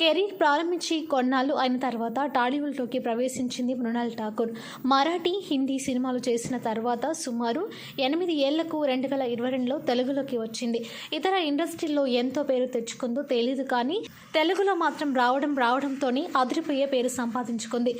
Career ప్రారంభించి కొన్నాళ్ళు అయిన తర్వాత టాలీవుడ్లోకి ప్రవేశించింది మృణాల్ ఠాకూర్. మరాఠీ హిందీ సినిమాలు చేసిన తర్వాత సుమారు ఎనిమిది ఏళ్ళకు రెండు వేల ఇరవై రెండులో తెలుగులోకి వచ్చింది. ఇతర ఇండస్ట్రీల్లో ఎంతో పేరు తెచ్చుకుందో తెలియదు కానీ తెలుగులో మాత్రం రావడం రావడంతోనే అదిరిపోయే పేరు సంపాదించుకుంది.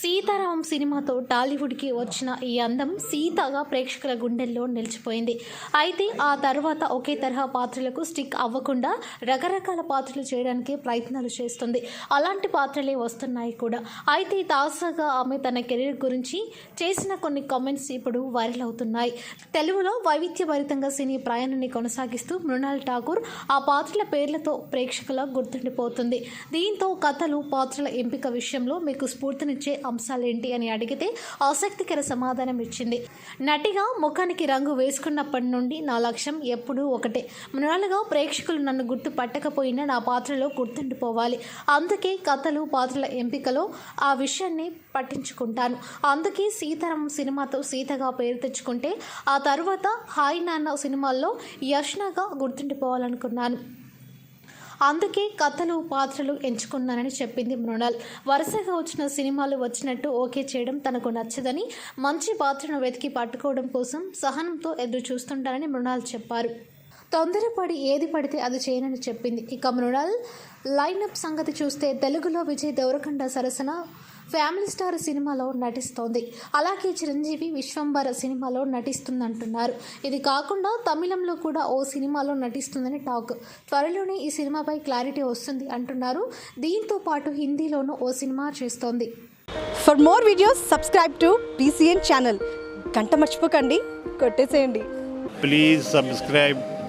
సీతారామం సినిమాతో టాలీవుడ్కి వచ్చిన ఈ అందం సీతగా ప్రేక్షకుల గుండెల్లో నిలిచిపోయింది. అయితే ఆ తర్వాత ఒకే తరహా పాత్రలకు స్టిక్ అవ్వకుండా రకరకాల పాత్రలు చేయడానికి ప్రయత్నాలు చేస్తుంది. అలాంటి పాత్రలే వస్తున్నాయి కూడా. అయితే తాజాగా ఆమె తన కెరీర్ గురించి చేసిన కొన్ని కామెంట్స్ ఇప్పుడు వైరల్ అవుతున్నాయి. తెలుగులో వైవిధ్యభరితంగా సినీ ప్రయాణాన్ని కొనసాగిస్తూ మృణాల్ ఠాకూర్ ఆ పాత్రల పేర్లతో ప్రేక్షకుల గుర్తుండిపోతుంది. దీంతో కథలు పాత్రల ఎంపిక విషయంలో మీకు స్ఫూర్తినిచ్చే అంశాలేంటి అని అడిగితే ఆసక్తికర సమాధానం ఇచ్చింది. నటిగా ముఖానికి రంగు వేసుకున్నప్పటి నుండి నా లక్ష్యం ఎప్పుడూ ఒకటే. మృణాలుగా ప్రేక్షకులు నన్ను గుర్తు పట్టకపోయినా నా పాత్రలో గుర్తుండిపోవాలి. అందుకే కథలు పాత్రల ఎంపికలో ఆ విషయాన్ని పట్టించుకుంటాను. అందుకే సీతారాం సినిమాతో సీతగా పేరు తెచ్చుకుంటే ఆ తర్వాత హాయ్ నాన్న సినిమాల్లో యష్నగా గుర్తుండిపోవాలనుకున్నాను. అందుకే కథలు పాత్రలు ఎంచుకున్నానని చెప్పింది మృణాల్. వరుసగా వచ్చిన సినిమాలు వచ్చినట్టు ఓకే చేయడం తనకు నచ్చదని మంచి పాత్రను వెతికి పట్టుకోవడం కోసం సహనంతో ఎదురు చూస్తుంటానని మృణాల్ చెప్పారు. తొందరపడి ఏది పడితే అది చేయనని చెప్పింది. ఇక మృణాల్ లైనప్ సంగతి చూస్తే తెలుగులో విజయ్ దేవరకొండ సరసన ఫ్యామిలీ స్టార్ సినిమాలో నటిస్తోంది. అలాగే చిరంజీవి విశ్వంబర సినిమాలో నటిస్తుందంటున్నారు. ఇది కాకుండా తమిళంలో కూడా ఓ సినిమాలో నటిస్తుందని టాక్. త్వరలోనే ఈ సినిమాపై క్లారిటీ వస్తుంది అంటున్నారు. దీంతో పాటు హిందీలోనూ ఓ సినిమా చేస్తోంది. For more videos subscribe to BCN channel గంట మర్చిపోకండి కొట్టేసేయండి. Please subscribe